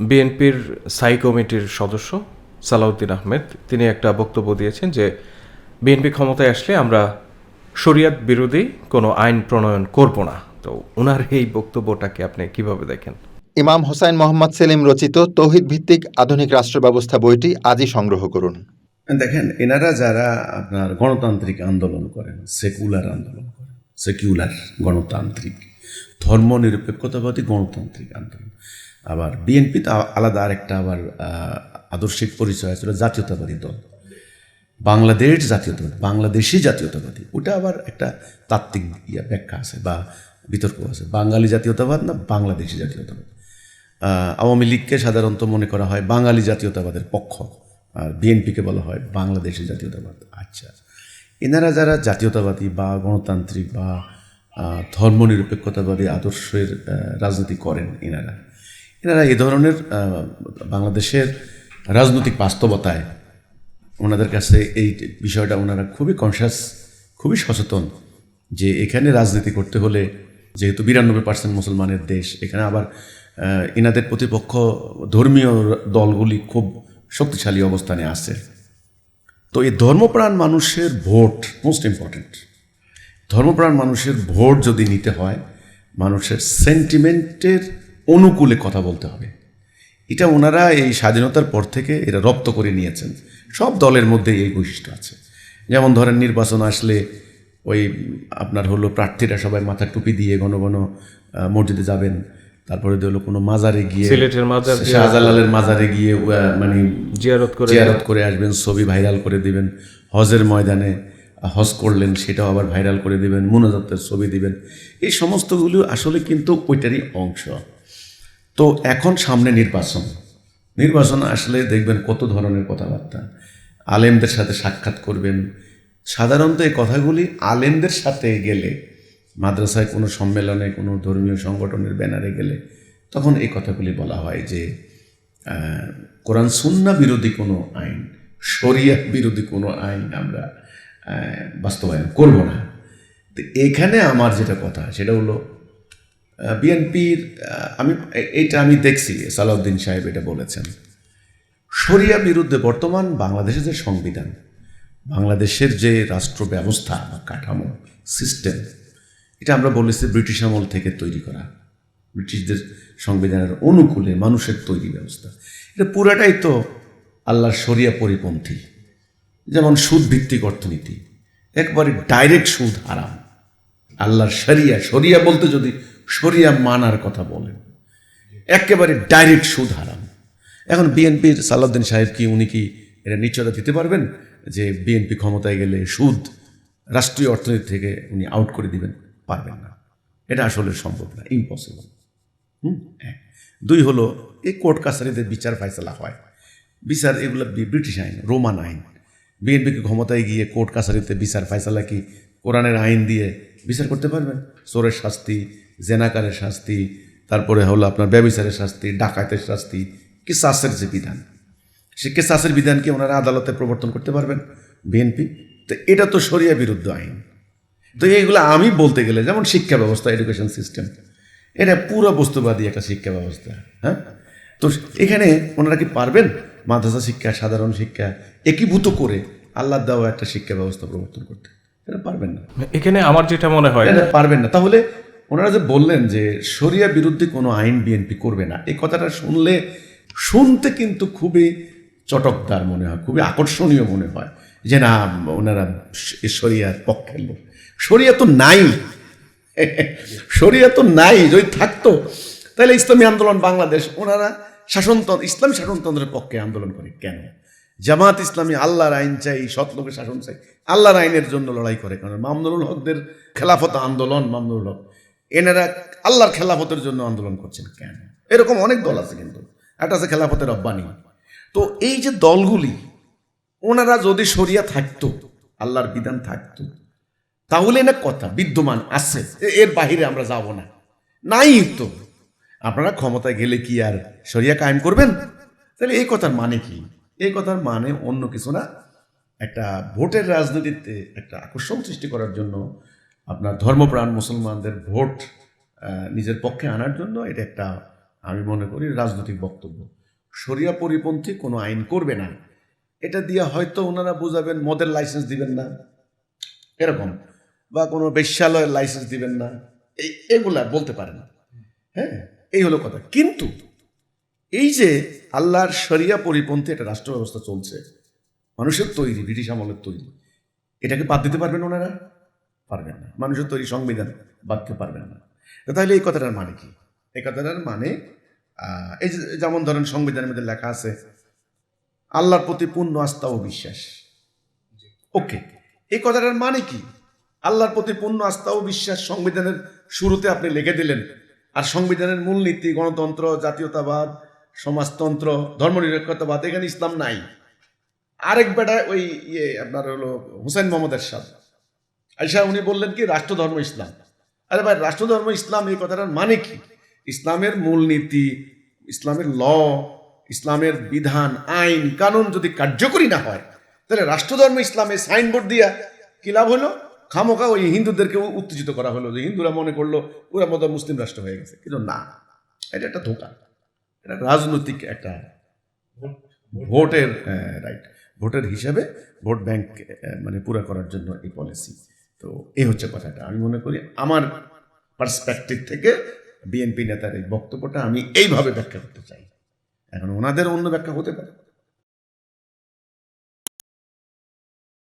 বিএনপির স্থায়ী কমিটির সদস্য সালাউদ্দিন আহমেদ তিনি একটা বক্তব্য দিয়েছেন যে বিএনপি ক্ষমতায় আসলে আমরা শরিয়াত বিরোধী কোনো আইন প্রণয়ন করব না। তো ওনার এই বক্তব্যটাকে আপনি কীভাবে দেখেন? ইমাম হোসাইন মোহাম্মদ সেলিম রচিত তৌহিদ ভিত্তিক আধুনিক রাষ্ট্র ব্যবস্থা বইটি আজই সংগ্রহ করুন। দেখেন এনারা যারা আপনার গণতান্ত্রিক আন্দোলন করেন সেকুলার আন্দোলন করেন সেকুলার গণতান্ত্রিক ধর্ম নিরপেক্ষতাবাদী গণতান্ত্রিক আন্দোলন। আবার বিএনপি তো আলাদা আরেকটা আবার আদর্শিক পরিচয় ছিল জাতীয়তাবাদী দল। বাংলাদেশ জাতীয়তাবাদী বাংলাদেশি জাতীয়তাবাদী। ওটা আবার একটা তাত্ত্বিক ইয়া ব্যাখ্যা আছে বা বিতর্ক আছে। বাঙালি জাতীয়তাবাদ না বাংলাদেশি জাতীয়তাবাদ। আওয়ামী লীগকে সাধারণত মনে করা হয় বাঙালি জাতীয়তাবাদের পক্ষ। আর বিএনপিকে বলা হয় বাংলাদেশি জাতীয়তাবাদ। আচ্ছা। এনারা যারা জাতীয়তাবাদী বা গণতান্ত্রিক বা ধর্মনিরপেক্ষতাবাদী আদর্শের রাজনীতি করেন এনারা। এনারা এ ধরনের বাংলাদেশের রাজনৈতিক বাস্তবতায় ওনাদের কাছে এই বিষয়টা ওনারা খুবই কনসিয়াস খুবই সচেতন যে এখানে রাজনীতি করতে হলে যেহেতু বিরানব্বই পার্সেন্ট মুসলমানের দেশ, এখানে আবার এনাদের প্রতিপক্ষ ধর্মীয় দলগুলি খুব শক্তিশালী অবস্থানে আছে। তো এই ধর্মপ্রাণ মানুষের ভোট মোস্ট ইম্পর্ট্যান্ট ধর্মপ্রাণ মানুষের ভোট যদি নিতে হয় মানুষের সেন্টিমেন্টের অনুকূলে কথা বলতে হবে। এটা ওনারা এই স্বাধীনতার পর থেকে এরা রপ্ত করে নিয়েছেন। সব দলের মধ্যে এই বৈশিষ্ট্য আছে। যেমন ধরেন নির্বাচন আসলে ওই আপনার হলো প্রার্থীরা সবাই মাথা টুপি দিয়ে ঘন ঘন মসজিদে যাবেন। তারপরে হলো কোনো মাজারে গিয়ে সিলেটের মাজার শাহজালালের মাজারে গিয়ে মানে জিয়ারত করে জিয়ারত করে আসবেন ছবি ভাইরাল করে দিবেন। হজের ময়দানে হজ করলেন, সেটাও আবার ভাইরাল করে দিবেন, মুনাজাতের ছবি দিবেন। এই সমস্তগুলো আসলে কিন্তু ওইটারই অংশ। তো এখন সামনে নির্বাচন। নির্বাচন আসলে দেখবেন কত ধরনের কথাবার্তা। আলেমদের সাথে সাক্ষাৎ করবেন। সাধারণত এই কথাগুলি আলেমদের সাথে গেলে, মাদ্রাসায় কোনো সম্মেলনে, কোনো ধর্মীয় সংগঠনের ব্যানারে গেলে, তখন এই কথাগুলি বলা হয় যে কোরআন সুন্না বিরোধী কোনো আইন, শরিয়া বিরোধী কোনো আইন আমরা বাস্তবায়ন করব না। তো এখানে আমার যেটা কথা, সেটা হলো বিএনপির আমি এ- এইটা আমি দেখছি, সালাউদ্দিন সাহেব এটা বলেছেন। শরিয়া বিরুদ্ধে বর্তমান বাংলাদেশের যে সংবিধান, বাংলাদেশের যে রাষ্ট্র ব্যবস্থা বা কাঠামো সিস্টেম এটা আমরা বলেছি ব্রিটিশ আমল থেকে তৈরি করা। ব্রিটিশদের সংবিধানের অনুকূলে মানুষের তৈরি ব্যবস্থা। এটা পুরাটাই তো আল্লাহর শরিয়া পরিপন্থী। যেমন সুদ ভিত্তিক অর্থনীতি, একবারে ডাইরেক্ট সুদ হারাম। আল্লাহর শরিয়া শরিয়া বলতে যদি শরিয়া মানার কথা বলেন, একেবারে ডাইরেক্ট সুদ হারাম। এখন বিএনপির সালাউদ্দিন সাহেব কি, উনি কি এটা নিশ্চয়তা দিতে পারবেন যে বিএনপি ক্ষমতায় গেলে সুদ রাষ্ট্রীয় অর্থনীতি থেকে উনি আউট করে দিবেন? পারবেন না। এটা আসলে সম্ভব না ইম্পসিবল হুম? দুই হলো, এই কোর্ট কাছারিতে বিচার ফাইসলা হয়। বিচার এগুলো ব্রিটিশ আইন, রোমান আইন। বিএনপিকে ক্ষমতায় গিয়ে কোর্ট কাছারিতে বিচার ফাইসলা কি কোরআনের আইন দিয়ে বিচার করতে পারবেন? চোরের শাস্তি, জেনাকারের শাস্তি, তারপরে হলো আপনার ব্যবিচারের শাস্তি, ডাকাতের শাস্তি, কি শাসের যে বিধান? সে কেসাসের বিধানকে ওনারা আদালতে প্রবর্তন করতে পারবেন? বিএনপি? তো এটা তো সরিয়া বিরুদ্ধ আইন। তো এইগুলো আমি বলতে গেলে, যেমন শিক্ষা ব্যবস্থা এডুকেশন সিস্টেম এটা পুরো বস্তুবাদী একটা শিক্ষা ব্যবস্থা হ্যাঁ? তো এখানে ওনারা কি পারবেন? মাদ্রাসা শিক্ষা সাধারণ শিক্ষা একীভূত করে আল্লাহ দেওয়া একটা শিক্ষা ব্যবস্থা প্রবর্তন করতে। এটা পারবেন না। এখানে আমার যেটা মনে হয় এটা পারবেন না। তাহলে ওনারা যে বললেন যে শরিয়া বিরুদ্ধে কোনো আইন বিএনপি করবে না এই কথাটা শুনলে শুনতে কিন্তু খুবই চটকদার মনে হয় খুবই আকর্ষণীয় মনে হয় যে না ওনারা শরিয়ার পক্ষের লোক। শরিয়া তো নাই। শরিয়া তো নাই যদি থাকতো তাহলে ইসলামী আন্দোলন বাংলাদেশ ওনারা শাসনতন্ত্র, ইসলামী শাসনতন্ত্রের পক্ষে আন্দোলন করে কেন? জামাত ইসলামী আল্লাহর আইন চাই সৎ লোকের শাসন চাই, আল্লাহর আইনের জন্য লড়াই করে কারণ মামনুল হকদের খেলাফত আন্দোলন মামনুল হক। এনারা আল্লাহর খেলাফতের জন্য আন্দোলন করছেন কেন? এরকম অনেক দল আছে কিন্তু। একটা আছে খেলাফতের রব্বানি। তো এই যে দলগুলি, ওনারা যদি সরিয়া থাকতো, আল্লাহর বিধান থাকতো, তাহলে না কথা, বিদ্যমান আছে এর বাহিরে আমরা যাব না। নাই তো আপনারা ক্ষমতায় গেলে কি আর সরিয়া কায়েম করবেন? তাহলে এই কথার মানে কি? এই কথার মানে অন্য কিছু না। একটা ভোটের রাজনীতিতে একটা আকর্ষণ সৃষ্টি করার জন্য আপনার ধর্মপ্রাণ মুসলমানদের ভোট নিজের পক্ষে আনার জন্য এটা একটা, আমি মনে করি, রাজনৈতিক বক্তব্য। শরিয়া পরিপন্থী কোনো আইন করবে না। এটা দিয়ে হয়তো ওনারা বুঝাবেন, মদের লাইসেন্স দিবেন না। এরকম। বা কোনো বেশ্যালয়ের লাইসেন্স দিবেন না। এই, এগুলা বলতে পারে না হ্যাঁ? এই হলো কথা। কিন্তু এই যে আল্লাহর শরিয়া পরিপন্থী একটা রাষ্ট্র ব্যবস্থা চলছে, মানুষের তৈরি, ব্রিটিশ আমলের তৈরি, এটাকে বাদ দিতে পারবেন ওনারা? পারবেন না। মানুষের তৈরি সংবিধান বাদ দিতে পারবেন না। তাহলে এই কথাটার মানে কি? এই কথাটার মানে এই যেমন ধরেন সংবিধানের মধ্যে লেখা আছে, আল্লাহর প্রতি পূর্ণ আস্থা ও বিশ্বাস। ওকে। এই কথাটার মানে কি? আল্লাহর প্রতি পূর্ণ আস্থা ও বিশ্বাস সংবিধানের শুরুতে আপনি লিখে দিলেন আর সংবিধানের মূলনীতি, গণতন্ত্র, জাতীয়তাবাদ, সমাজতন্ত্র, ধর্মনিরপেক্ষতাবাদ, এখানে ইসলাম নাই। আরেক বেটা ওই ইয়ে আপনার হলো হুসেন মোহাম্মদ এরশাদ। আইসা উনি বললেন কি, রাষ্ট্রধর্ম ইসলাম। আরে ভাই, রাষ্ট্রধর্ম ইসলাম, এই কথাটার মানে কি? ইসলামের মূলনীতি, ইসলামের ল, ইসলামের বিধান, আইন, কানুন যদি কার্যকরী না হয়, তাহলে রাষ্ট্রধর্ম ইসলামের সাইনবোর্ড দিয়া কি লাভ হলো? খামোকা ওই হিন্দুদেরকে উত্তেজিত করা হলো যে হিন্দুরা মনে করল ওরা মতো মুসলিম রাষ্ট্র হয়ে গেছে। কিন্তু না, এটা একটা ধোকা। এটা রাজনৈতিক একটা ভোটের রাইট ভোটের হিসাবে ভোট ব্যাংক মানে পুরা করার জন্য এই পলিসি তো এই হচ্ছে কথাটা। আমি মনে করি আমার পার্সপেক্টিভ থেকে বিএনপি নেতার এই বক্তব্যটা আমি এইভাবে ব্যাখ্যা করতে চাই। এখন ওনাদের অন্য ব্যাখ্যা হতে পারে।